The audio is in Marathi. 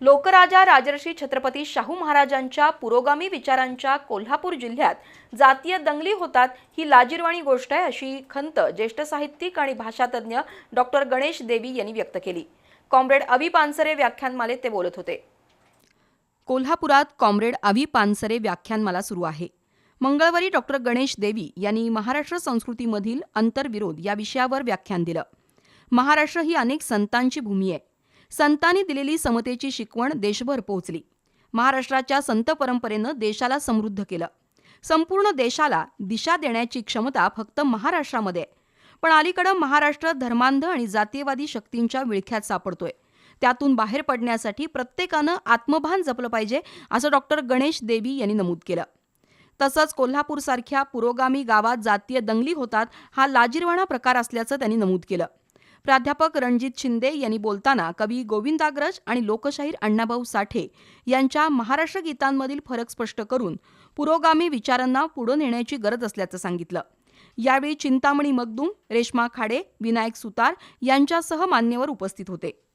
लोकराजा राजर्षी छत्रपती शाहू महाराजांच्या पुरोगामी विचारांच्या कोल्हापूर जिल्ह्यात जातीय दंगली होतात ही लाजीरवाणी गोष्ट आहे अशी खंत ज्येष्ठ साहित्यिक आणि भाषातज्ञ डॉक्टर गणेश देवी यांनी व्यक्त केली. कॉम्रेड अवी पानसरे व्याख्यानमालेत ते बोलत होते. कोल्हापुरात कॉम्रेड अवी पानसरे व्याख्यानमाला सुरू आहे. मंगळवारी डॉक्टर गणेश देवी यांनी महाराष्ट्र संस्कृतीमधील अंतर्विरोध या विषयावर व्याख्यान दिलं. महाराष्ट्र ही अनेक संतांची भूमी आहे. संतांनी दिलेली समतेची शिकवण देशभर पोहोचली. महाराष्ट्राच्या संत परंपरेनं देशाला समृद्ध केलं. संपूर्ण देशाला दिशा देण्याची क्षमता फक्त महाराष्ट्रामध्ये पण अलीकडं महाराष्ट्र धर्मांध आणि जातीयवादी शक्तींच्या विळख्यात सापडतोय. त्यातून बाहेर पडण्यासाठी प्रत्येकानं आत्मभान जपलं पाहिजे असं डॉक्टर गणेश देवी यांनी नमूद केलं. तसंच कोल्हापूरसारख्या पुरोगामी गावात जातीय दंगली होतात हा लाजीरवाणा प्रकार असल्याचं त्यांनी नमूद केलं. प्राध्यापक रणजित शिंदे यांनी बोलताना कवी गोविंदाग्रज आणि लोकशाहीर अण्णाभाऊ साठे यांच्या महाराष्ट्र गीतांमधील फरक स्पष्ट करून पुरोगामी विचारांना पुढं नेण्याची गरज असल्याचं सांगितलं. यावेळी चिंतामणी मगदूम रेश्मा खाडे विनायक सुतार यांच्यासह मान्यवर उपस्थित होते.